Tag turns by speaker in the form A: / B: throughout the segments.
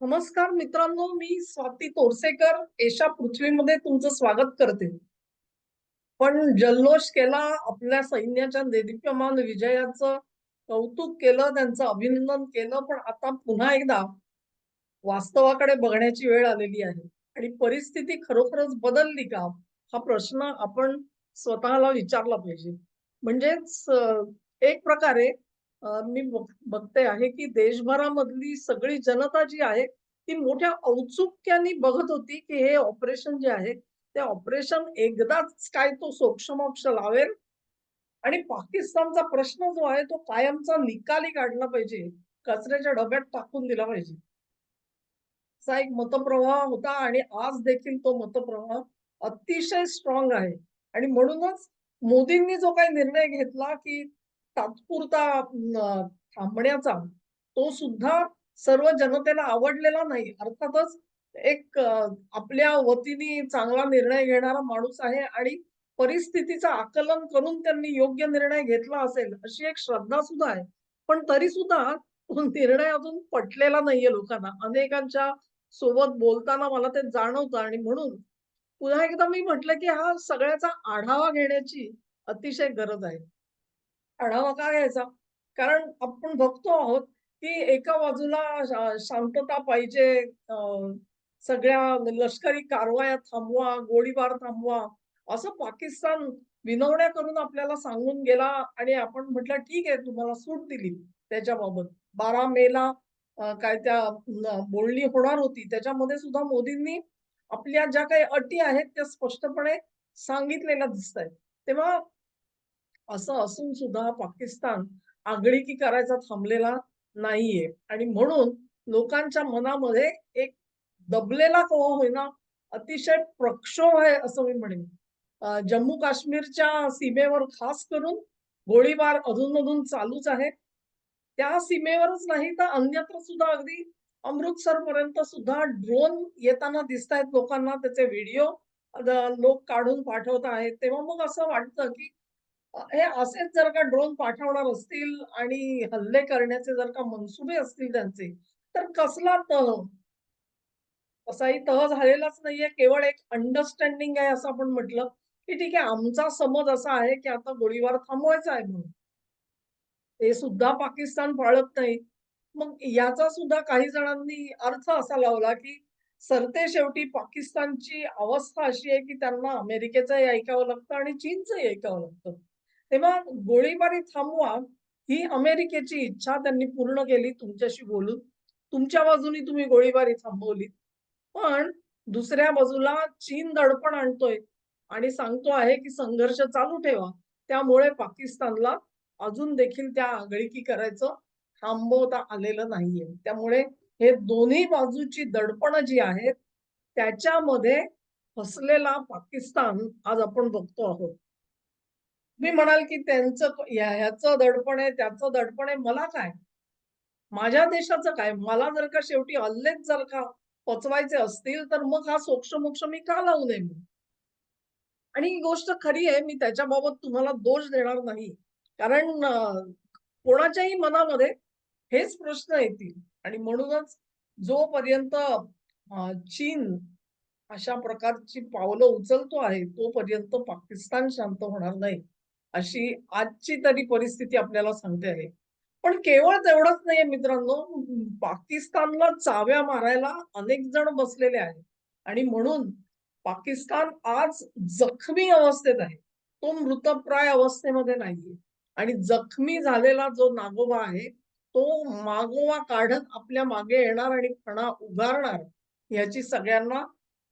A: नमस्कार मित्रांनो मी स्वाती तोरसेकर. एशा पृथ्वीमध्ये तुमचं स्वागत करते. पण जल्लोष केला आपल्या सैन्याच्या देदीप्यमान विजयाचं कौतुक केलं त्यांचं अभिनंदन केलं पण आता पुन्हा एकदा वास्तवाकडे बघण्याची वेळ आलेली आहे. आणि परिस्थिती खरोखरच बदलली का? हा प्रश्न आपण स्वतःला विचारला पाहिजे. म्हणजेच एक प्रकारे मी बघते आहे की देशभरामधली सगळी जनता जी आहे ती मोठ्या औत्सुक्याने बघत होती की हे ऑपरेशन जे आहे ते ऑपरेशन एकदाच काय तो सोक्षमोक्ष लावेल? आणि पाकिस्तानचा प्रश्न जो आहे तो कायमचा निकाली काढला पाहिजे. कचऱ्याच्या डब्यात टाकून दिला पाहिजे. असा एक मतप्रवाह होता आणि आज देखील तो मतप्रवाह अतिशय स्ट्रॉंग आहे. आणि म्हणूनच मोदींनी जो काही निर्णय घेतला की तात्पुरता थांबण्याचा तो सुद्धा सर्व जनतेला आवडलेला नाही. अर्थातच एक आपल्या वतीने चांगला निर्णय घेणारा माणूस आहे आणि परिस्थितीचं आकलन करून त्यांनी योग्य निर्णय घेतला असेल अशी एक श्रद्धा सुद्धा आहे. पण तरी सुद्धा तो निर्णय अजून पटलेला नाहीये लोकांना. अनेकांच्या सोबत बोलताना मला ते जाणवतं आणि म्हणून पुन्हा एकदा मी म्हटलं की हा सगळ्याचा आढावा घेण्याची अतिशय गरज आहे. आढावा का घ्यायचा? कारण आपण बघतो आहोत की एका बाजूला शांतता पाहिजे सगळ्या लष्करी कारवाया थांबवा गोळीबार थांबवा असं पाकिस्तान विनवण्या करून आपल्याला सांगून गेला आणि आपण म्हटलं ठीक आहे तुम्हाला सूट दिली त्याच्याबाबत. बारा मेला काय त्या बोलणी होणार होती. त्याच्यामध्ये सुद्धा मोदींनी आपल्या ज्या काही अटी आहेत त्या स्पष्टपणे सांगितलेल्या दिसत आहेत तेव्हा असं असून सुद्धा पाकिस्तान आगळीकी करायचा थांबलेला नाहीये. आणि म्हणून लोकांच्या मनामध्ये एक दबलेला कवा होईना अतिशय प्रक्षोभ आहे असं मी म्हणेन. जम्मू काश्मीरच्या सीमेवर खास करून गोळीबार अधूनमधून चालूच आहे. त्या सीमेवरच नाही तर अन्यत्र सुद्धा अगदी अमृतसर पर्यंत सुद्धा ड्रोन येताना दिसत आहेत लोकांना. त्याचे व्हिडिओ लोक काढून पाठवत आहेत. तेव्हा मग असं वाटतं की हे असेच जर का ड्रोन पाठवणार असतील आणि हल्ले करण्याचे जर का मनसुबे असतील त्यांचे तर कसला तह असाही तह झालेलाच नाहीये. केवळ एक अंडरस्टँडिंग आहे असं आपण म्हटलं की ठीक आहे आमचा समज असा आहे की आता गोळीबार थांबवायचा आहे म्हणून. ते सुद्धा पाकिस्तान पाळत नाही. मग याचा सुद्धा काही जणांनी अर्थ असा लावला की सरते शेवटी पाकिस्तानची अवस्था अशी आहे की त्यांना अमेरिकेचंही ऐकावं लागतं आणि चीनचंही ऐकावं लागतं. तेव्हा गोळीबारी थांबवा ही अमेरिकेची इच्छा त्यांनी पूर्ण केली तुमच्याशी बोलून. तुमच्या बाजूनी तुम्ही गोळीबारी थांबवली पण दुसऱ्या बाजूला चीन दडपण आणतोय आणि सांगतो आहे की संघर्ष चालू ठेवा. त्यामुळे पाकिस्तानला अजून देखील त्या आगळीकी करायचं थांबवता आलेलं नाहीये. त्यामुळे हे दोन्ही बाजूची दडपण जी आहेत त्याच्यामध्ये फसलेला पाकिस्तान आज आपण बघतो आहोत. मी म्हणाल की त्यांचं ह्याचं दडपण आहे त्याचं दडपण आहे मला काय? माझ्या देशाचं काय? मला जर का शेवटी हल्लेच जर का पचवायचे असतील तर मग हा सोक्षमोक्ष मी का लावू नये आणि ही गोष्ट खरी आहे मी त्याच्याबाबत तुम्हाला दोष देणार नाही. कारण कोणाच्याही मनामध्ये हेच प्रश्न येतील. आणि म्हणूनच जोपर्यंत चीन अशा प्रकारची पावलं उचलतो आहे तोपर्यंत पाकिस्तान शांत होणार नाही. अशी आजची तरी परिस्थिती आपल्याला सांगते आहे पण केवळ तेवढंच नाहीये मित्रांनो पाकिस्तानला चाव्या मारायला अनेक जण बसलेले आहेत. आणि म्हणून पाकिस्तान आज जखमी अवस्थेत आहे. तो मृतप्राय अवस्थेमध्ये नाहीये. आणि जखमी झालेला जो नागोबा आहे तो मागोवा काढत आपल्या मागे येणार आणि फणा उगारणार याची सगळ्यांना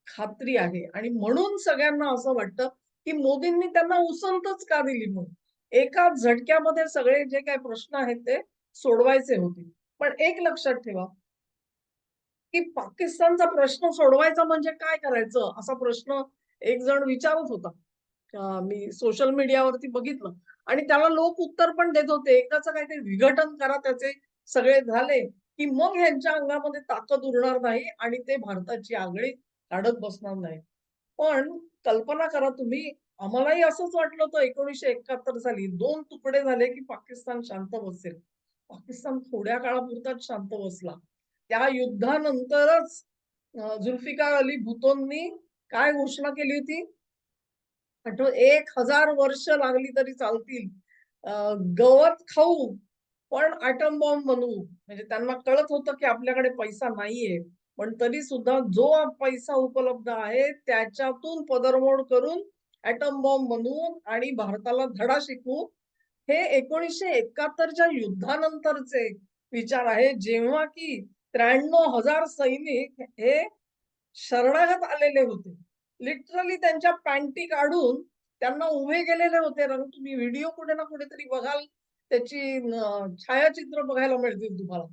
A: खात्री आहे. आणि म्हणून सगळ्यांना असं वाटतं की मोदींनी त्यांना उसंतच का दिली म्हणून? एका झटक्यामध्ये सगळे जे काही प्रश्न आहेत ते सोडवायचे होते. पण एक लक्षात ठेवा. की पाकिस्तानचा प्रश्न सोडवायचा म्हणजे काय करायचं? असा प्रश्न एक जण विचारत होता. मी सोशल मीडियावरती बघितलं. आणि त्याला लोक उत्तर पण देत होते. एकदाच काहीतरी विघटन करा त्याचे सगळे झाले की मग ह्यांच्या अंगामध्ये ताकद उरणार नाही आणि ते भारताची आगळी काढत बसणार नाही. पण कल्पना करा तुम्ही आम्हालाही असंच वाटलं होतं एकोणीशे एकाहत्तर साली. दोन तुकडे झाले की पाकिस्तान शांत बसेल. पाकिस्तान थोड्या काळापुरताच शांत बसला. त्या युद्धानंतरच जुल्फिकार अली भुतोंनी काय घोषणा केली होती? आठव एक हजार वर्ष लागली तरी चालतील. गवत खाऊ पण अॅटम बॉम्ब बनवू. म्हणजे त्यांना कळत होतं की आपल्याकडे पैसा नाहीये. पण तरी सुद्धा जो पैसा उपलब्ध आहे त्याच्यातून पदरमोड करून ऍटम बॉम्ब बनवून आणि भारताला धडा शिकवू हे एकोणीसशे एकाहत्तरच्या युद्धानंतरचे विचार आहे. जेव्हा की त्र्याण्णव हजार सैनिक हे शरणागत आलेले होते. लिटरली त्यांच्या पॅन्टी काढून त्यांना उभे केलेले होते. रंग तुम्ही व्हिडिओ कुठे ना कुठेतरी बघाल त्याची छायाचित्र बघायला मिळतील तुम्हाला.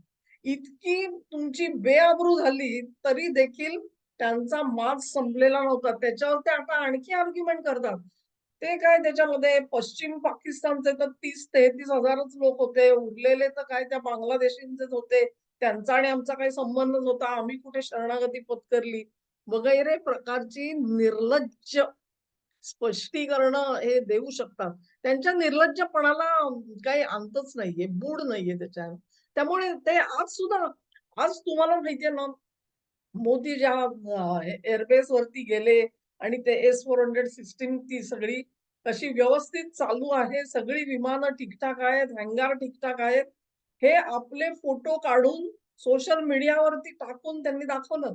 A: इतकी तुमची बेआबरू झाली तरी देखील त्यांचा माज संपलेला नव्हता. त्याच्यावर ते आता आणखी आर्ग्युमेंट करतात. ते काय त्याच्यामध्ये पश्चिम पाकिस्तानचे तर तीस तेहतीस हजारच लोक होते. उरलेले तर काय त्या बांगलादेशींचेच होते. त्यांचा आणि आमचा काही संबंधच होता. आम्ही कुठे शरणागती पत्करली? वगैरे प्रकारची निर्लज्ज स्पष्टीकरण हे देऊ शकतात. त्यांच्या निर्लज्जपणाला काही अंतच नाहीये. बूड नाहीये त्याच्या त्यामुळे ते आज सुद्धा आज तुम्हाला माहितीये ना मोदी ज्या एअरबेस वरती गेले आणि ते एस फोर हंड्रेड सिस्टीम ती सगळी कशी व्यवस्थित चालू आहे सगळी विमानं ठीकठाक आहेत हँगार ठीकठाक आहेत हे आपले फोटो काढून सोशल मीडियावरती टाकून त्यांनी दाखवलं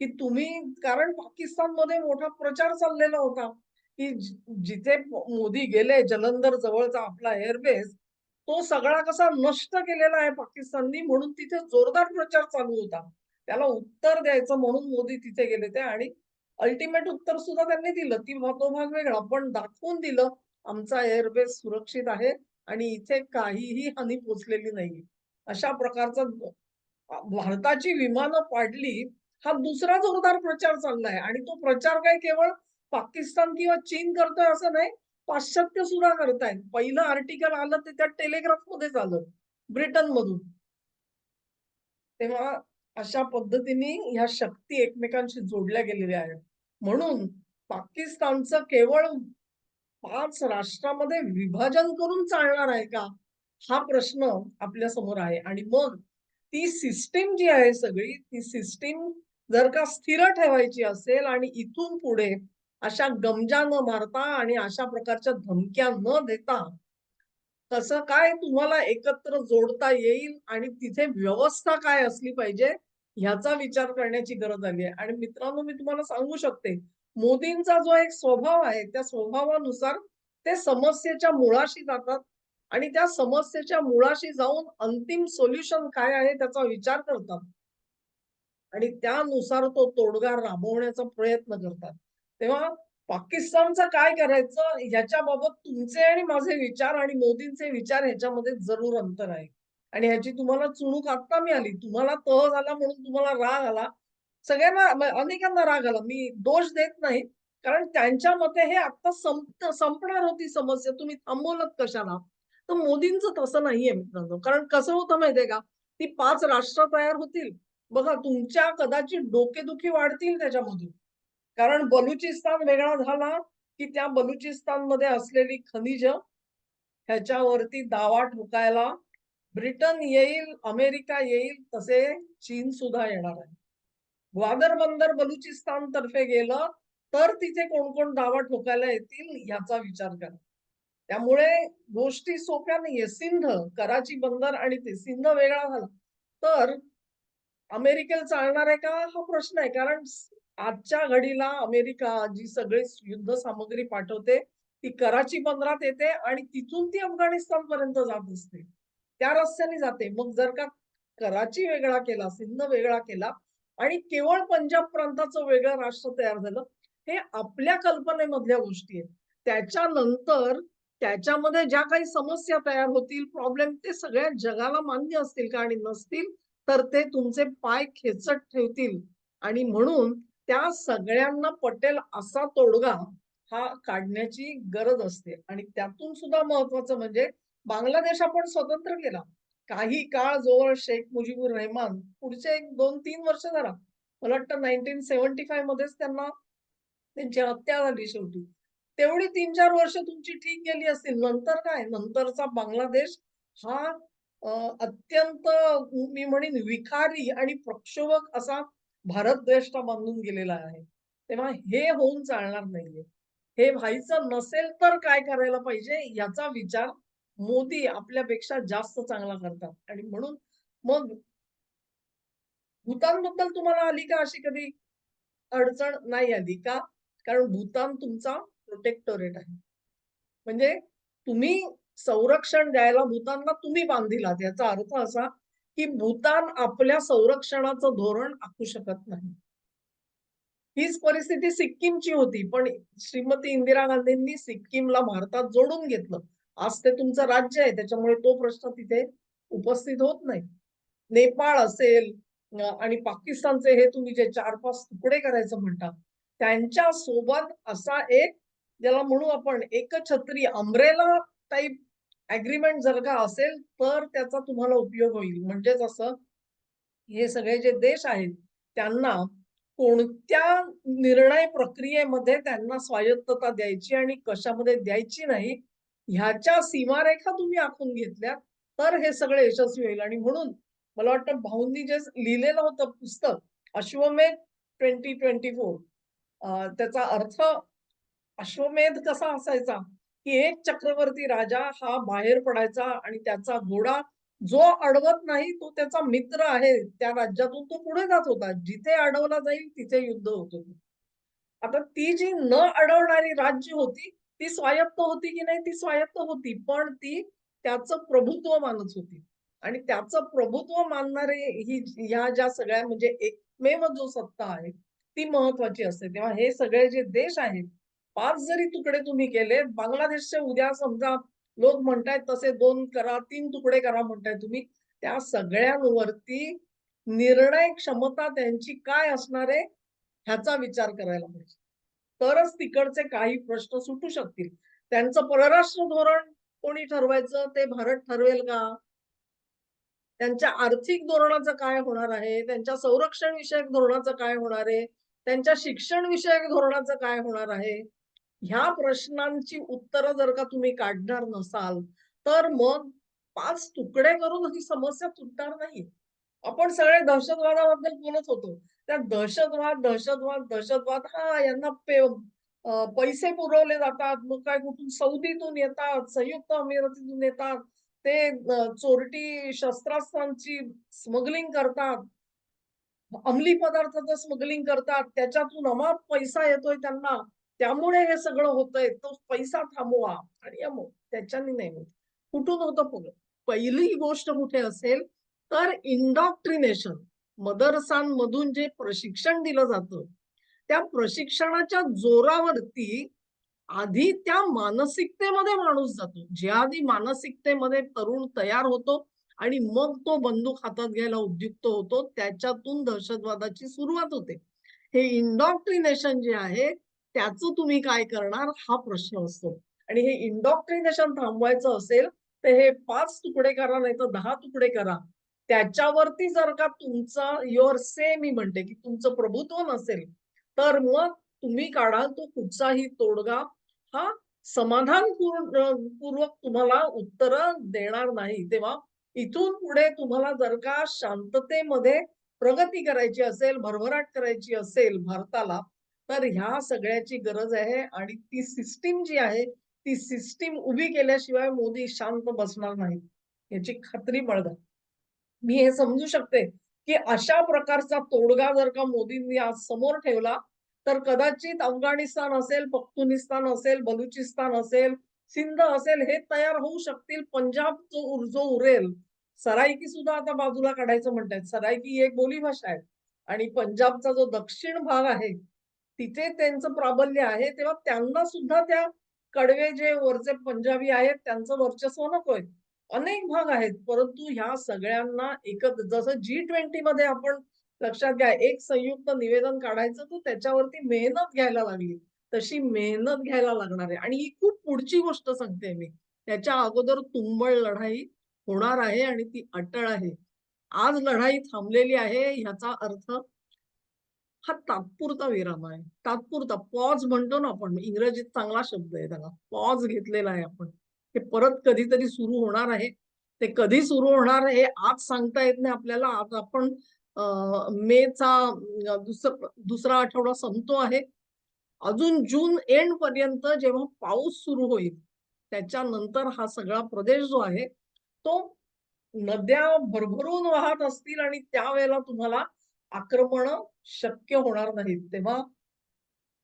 A: की तुम्ही कारण पाकिस्तानमध्ये मोठा प्रचार चाललेला होता की जिथे मोदी गेले जलंधर जवळचा आपला एअरबेस तो सगळा कसा नष्ट केलेला आहे पाकिस्ताननी म्हणून तिथे जोरदार प्रचार चालू होता. त्याला उत्तर द्यायचं म्हणून मोदी तिथे गेले ते आणि अल्टिमेट उत्तर सुद्धा त्यांनी दिलं. ती तो भाग वेगळा पण दाखवून दिलं आमचा एअरबेस सुरक्षित आहे आणि इथे काहीही हानी पोचलेली नाही अशा प्रकारचा भारताची विमानं पाडली हा दुसरा जोरदार प्रचार चाललाय. आणि तो प्रचार काय केवळ पाकिस्तान किंवा चीन करतोय असं नाही पाश्चात्य सुद्धा करतायत. पहिलं आर्टिकल आलं ते त्या टेलिग्राफ मध्येच आलं ब्रिटन मधून. तेव्हा अशा पद्धतीने ह्या शक्ती एकमेकांशी जोडल्या गेलेल्या आहेत. म्हणून पाकिस्तानचं केवळ पाच राष्ट्रामध्ये विभाजन करून चालणार आहे का? हा प्रश्न आपल्यासमोर आहे. आणि मग ती सिस्टीम जी आहे सगळी ती सिस्टीम जर का स्थिर ठेवायची असेल आणि इथून पुढे अशा गमजा न मारता आणि अशा प्रकारच्या धमक्या न देता कसं काय तुम्हाला एकत्र जोडता येईल आणि तिथे व्यवस्था काय असली पाहिजे ह्याचा विचार करण्याची गरज आली आहे. आणि मित्रांनो मी तुम्हाला सांगू शकते मोदींचा जो एक स्वभाव आहे त्या स्वभावानुसार ते समस्येच्या मुळाशी जातात आणि त्या समस्येच्या मुळाशी जाऊन अंतिम सोल्युशन काय आहे त्याचा विचार करतात. आणि त्यानुसार तो तोडगा राबवण्याचा प्रयत्न करतात. तेव्हा पाकिस्तानचं काय करायचं? ह्याच्याबाबत तुमचे आणि माझे विचार आणि मोदींचे विचार ह्याच्यामध्ये जरूर अंतर आहे. आणि ह्याची तुम्हाला चुणूक आता मी आली तुम्हाला तह झाला म्हणून तुम्हाला राग आला. सगळ्यांना अनेकांना राग आला. मी दोष देत नाही. कारण त्यांच्या मते हे आता संप संपणार होती समस्या. तुम्ही थांबवलं कशाला? तर मोदींचं तसं नाहीये मित्रांनो कारण कसं होतं माहितीये का? ती पाच राष्ट्र तयार होतील. बघा तुमच्या कदाचित डोकेदुखी वाढतील त्याच्यामधून. कारण बलुचिस्तान वेगळा झाला की त्या बलुचिस्तानमध्ये असलेली खनिज ह्याच्यावरती दावा ठोकायला ब्रिटन येईल अमेरिका येईल तसे चीन सुद्धा येणार आहे. ग्वादर बंदर बलुचिस्तान तर्फे गेलं तर तिथे कोण कोण दावा ठोकायला येतील याचा विचार करा. त्यामुळे गोष्टी सोप्या नाहीये. सिंध कराची बंदर आणि ते सिंध वेगळा झाला. तर अमेरिकेला चालणार आहे का? हा प्रश्न आहे. कारण आजच्या घडीला अमेरिका जी सगळी युद्ध सामग्री पाठवते ती कराची बंदरात येते आणि तिथून ती अफगाणिस्तान पर्यंत जात असते. त्या रस्त्याने जाते. मग जर का कराची वेगळा केला सिंध वेगळा केला आणि केवळ पंजाब प्रांताचं वेगळं राष्ट्र तयार झालं हे आपल्या कल्पनेमधल्या गोष्टी आहेत. त्याच्यानंतर त्याच्यामध्ये ज्या काही समस्या तयार होतील प्रॉब्लेम ते सगळ्या जगाला मान्य असतील का आणि नसतील तर ते तुमचे पाय खेचट ठेवतील. आणि म्हणून त्या सगळ्यांना पटेल असा तोडगा हा काढण्याची गरज असते. आणि त्यातून सुद्धा महत्वाचं म्हणजे बांगलादेश आपण स्वतंत्र केला. काही काळ जवळ शेख मुजीबुर रहमान पुढचे एक दोन तीन वर्ष झाला. मला वाटतं नाईन्टीन सेव्हन्टी फाय मध्येच त्यांना त्यांची हत्या झाली शेवटी. तेवढी तीन चार वर्ष तुमची ठीक गेली असतील. नंतर काय? नंतरचा बांगलादेश हा अत्यंत मी म्हणेन विखारी आणि प्रक्षोभक असा भारत देश बांधून गेलेला आहे. तेव्हा हे होऊन चालणार नाहीये. हे व्हायचं नसेल तर काय करायला पाहिजे याचा विचार मोदी आपल्यापेक्षा जास्त चांगला करतात. आणि म्हणून मग भूतानबद्दल तुम्हाला आली का अशी कधी अडचण? नाही आली का? कारण भूतान तुमचा प्रोटेक्टोरेट आहे. म्हणजे तुम्ही संरक्षण द्यायला भूतानला तुम्ही बांधिलात याचा अर्थ असा की भूतान आपल्या संरक्षणाचं धोरण आखू शकत नाही. हीच परिस्थिती सिक्कीमची होती पण श्रीमती इंदिरा गांधींनी सिक्कीमला भारतात जोडून घेतलं. आज ते तुमचं राज्य आहे त्याच्यामुळे तो प्रश्न तिथे उपस्थित होत नाही. नेपाळ असेल आणि पाकिस्तानचे हे तुम्ही जे चार पाच तुकडे करायचं म्हणता त्यांच्यासोबत असा एक ज्याला म्हणू आपण एकछत्री अम्ब्रेला टाईप अग्रीमेंट जर का असेल तर त्याचा तुम्हाला उपयोग होईल. म्हणजेच असं हे सगळे जे देश आहेत त्यांना कोणत्या निर्णय प्रक्रियेमध्ये त्यांना स्वायत्तता द्यायची आणि कशामध्ये द्यायची नाही ह्याच्या सीमारेखा तुम्ही आखून घेतल्या तर हे सगळे यशस्वी होईल. आणि म्हणून मला वाटतं भाऊंनी जे लिहिलेलं होतं पुस्तक अश्वमेध ट्वेंटी ट्वेंटी फोर त्याचा अर्थ अश्वमेध कसा असायचा? की एक चक्रवर्ती राजा हा बाहेर पडायचा आणि त्याचा घोडा जो अडवत नाही तो त्याचा मित्र आहे. त्या राज्यातून तो पुढे जात होता. जिथे अडवला जाईल तिथे युद्ध होत होते. आता ती जी न अडवणारी राज्य होती ती स्वायत्त होती की नाही? ती स्वायत्त होती पण ती त्याचं प्रभुत्व मानत होती. आणि त्याचं प्रभुत्व मानणारे ही ह्या ज्या सगळ्या म्हणजे एकमेव जो सत्ता आहे ती महत्वाची असते. तेव्हा हे सगळे जे देश आहेत पाच जरी तुकडे तुम्ही केले बांगलादेशचे उद्या समजा लोक म्हणतायत तसे दोन करा तीन तुकडे करा म्हणताय तुम्ही त्या सगळ्यांवरती निर्णय क्षमता त्यांची काय असणार आहे ह्याचा विचार करायला पाहिजे. तरच तिकडचे काही प्रश्न सुटू शकतील. त्यांचं परराष्ट्र धोरण कोणी ठरवायचं ते भारत ठरवेल का? त्यांच्या आर्थिक धोरणाचं काय होणार आहे? त्यांच्या संरक्षण विषयक धोरणाचं काय होणार आहे? त्यांच्या शिक्षण विषयक धोरणाचं काय होणार आहे? ह्या प्रश्नांची उत्तरं जर का तुम्ही काढणार नसाल तर मग पाच तुकडे करून ही समस्या सुटणार नाही. आपण सगळे दहशतवादाबद्दल बोलत होतो. त्या दहशतवाद दहशतवाद दहशतवाद हा यांना पैसे पुरवले जातात. मग काय कुठून सौदीतून येतात संयुक्त अमिरातीतून येतात. ते चोरटी शस्त्रास्त्रांची स्मगलिंग करतात. अंमली पदार्थाचं स्मगलिंग करतात त्याच्यातून अमाप पैसा येतोय त्यांना. त्यामुळे हे सगळं होतंय. तो पैसा थांबवा आणि अमो त्याच्यानी नाही होत. कुठून होतं पहिली गोष्ट कुठे असेल तर इंडॉक्ट्रिनेशन मदरसांमधून जे प्रशिक्षण दिलं जातं त्या प्रशिक्षणाच्या जोरावरती आधी त्या मानसिकतेमध्ये माणूस जातो. ज्या आधी मानसिकतेमध्ये तरुण तयार होतो आणि मग तो बंदूक हातात घ्यायला उद्युक्त होतो त्याच्यातून दहशतवादाची सुरुवात होते. हे इंडॉक्ट्रिनेशन जे आहे त्याचं तुम्ही काय करणार? हा प्रश्न असतो. आणि हे इंडॉक्ट्रिनेशन थांबवायचं असेल तर हे पाच तुकडे करा नाही तर दहा तुकडे करा. त्याच्यावरती जर का तुमचा युअर से मी म्हणते की तुमचं प्रभुत्व नसेल तर मग तुम्ही काढाल तो कुठचाही तोडगा हा समाधान पूर्वक तुम्हाला उत्तर देणार नाही. तेव्हा इथून पुढे तुम्हाला जर का शांततेमध्ये प्रगती करायची असेल भरभराट करायची असेल भारताला तर ह्या सगळ्याची गरज आहे आणि ती सिस्टीम जी आहे ती सिस्टीम उभी केल्याशिवाय मोदी शांत बसणार नाही याची खात्री बळगा. मी हे समजू शकते की अशा प्रकारचा तोडगा जर का मोदींनी आज समोर ठेवला तर कदाचित अफगाणिस्तान असेल पख्तुनिस्तान असेल बलुचिस्तान असेल सिंध असेल हे तयार होऊ शकतील. पंजाब जो जो उरेल सराईकी सुद्धा आता बाजूला काढायचं म्हणतात सराईकी एक बोली भाषा आहे आणि पंजाबचा जो दक्षिण भाग आहे तिथे त्यांचं प्राबल्य आहे तेव्हा त्यांना सुद्धा त्या कडवे जे वरचे पंजाबी आहेत त्यांचं वर्चस्व नकोय अनेक भाग आहेत परंतु ह्या सगळ्यांना एकत्र जसं जी ट्वेंटी मध्ये आपण लक्षात घ्या एक संयुक्त निवेदन काढायचं तर त्याच्यावरती मेहनत घ्यायला लागली. तशी मेहनत घ्यायला लागणार आहे. आणि ही खूप पुढची गोष्ट सांगते मी. त्याच्या अगोदर तुंबळ लढाई होणार आहे आणि ती अटळ आहे. आज लढाई थांबलेली आहे ह्याचा अर्थ हा तात्पुरता विराम आहे. तात्पुरता पॉज म्हणतो ना आपण. इंग्रजीत चांगला शब्द आहे त्याला. पॉज घेतलेला आहे आपण. हे परत कधीतरी सुरू होणार आहे. ते कधी सुरू होणार हे आज सांगता येत नाही आपल्याला. आज आपण मे चा दुसरा दुसरा आठवडा संपतो आहे. अजून जून एंड पर्यंत जेव्हा पाऊस सुरू होईल त्याच्यानंतर हा सगळा प्रदेश जो आहे तो नद्या भरभरून वाहत असतील आणि त्यावेळेला तुम्हाला आक्रमण शक्य होणार नाहीत. तेव्हा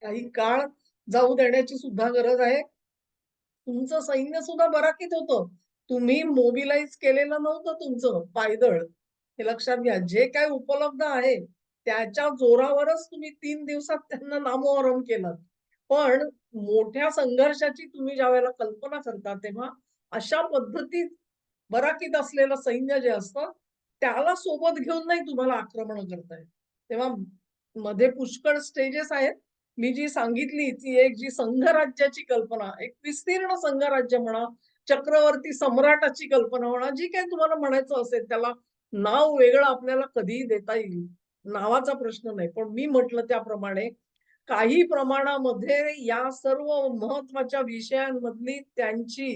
A: काही काळ जाऊ देण्याची सुद्धा गरज आहे. तुमचं सैन्य सुद्धा बराकीत होतं. तुम्ही मोबिलाइज केलेलं नव्हतं तुमचं पायदळ. हे लक्षात घ्या. जे काय उपलब्ध आहे त्याच्या जोरावरच तुम्ही तीन दिवसात त्यांना नामोहरम केलं. पण मोठ्या संघर्षाची तुम्ही ज्या वेळेला कल्पना करता तेव्हा अशा पद्धतीत बराकीत असलेलं सैन्य जे असतं त्याला सोबत घेऊन नाही तुम्हाला आक्रमण करताय तेव्हा मध्ये पुष्कळ स्टेजेस आहेत. मी जी सांगितली ती एक जी संघराज्याची कल्पना एक विस्तीर्ण संघराज्य म्हणा चक्रवर्ती सम्राटाची कल्पना म्हणा जी काही तुम्हाला म्हणायचं असेल त्याला नाव वेगळं आपल्याला कधीही देता येईल नावाचा प्रश्न नाही. पण मी म्हटलं त्याप्रमाणे काही प्रमाणामध्ये या सर्व महत्त्वाच्या विषयांमधली त्यांची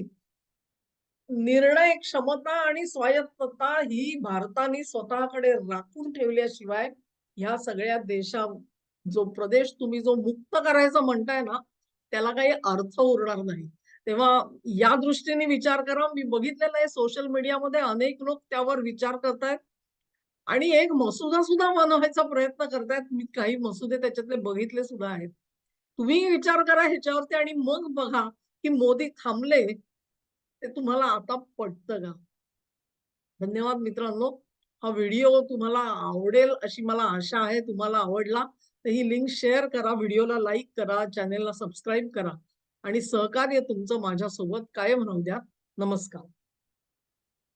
A: निर्णय क्षमता आणि स्वायत्तता ही भारताने स्वतःकडे राखून ठेवल्याशिवाय ह्या सगळ्या देशा जो प्रदेश तुम्ही जो मुक्त करायचा म्हणताय ना त्याला काही अर्थ उरणार नाही. तेव्हा या दृष्टीने विचार करा. मी बघितलेलं आहे सोशल मीडियामध्ये अनेक लोक त्यावर विचार करतायत. आणि एक मसुदा सुद्धा बनवायचा प्रयत्न करतायत. मी काही मसुदे त्याच्यातले बघितले सुद्धा आहेत. तुम्ही विचार करा ह्याच्यावरती आणि मग बघा की मोदी थांबले ते तुम्हाला आता पटतं का? धन्यवाद मित्रांनो. हा व्हिडिओ तुम्हाला आवडेल अशी मला आशा आहे तुम्हाला आवडला तर ही लिंक शेअर करा व्हिडिओला लाईक करा चॅनेलला सबस्क्राईब करा आणि सहकार्य तुमचं माझ्यासोबत कायम राहू द्या. नमस्कार.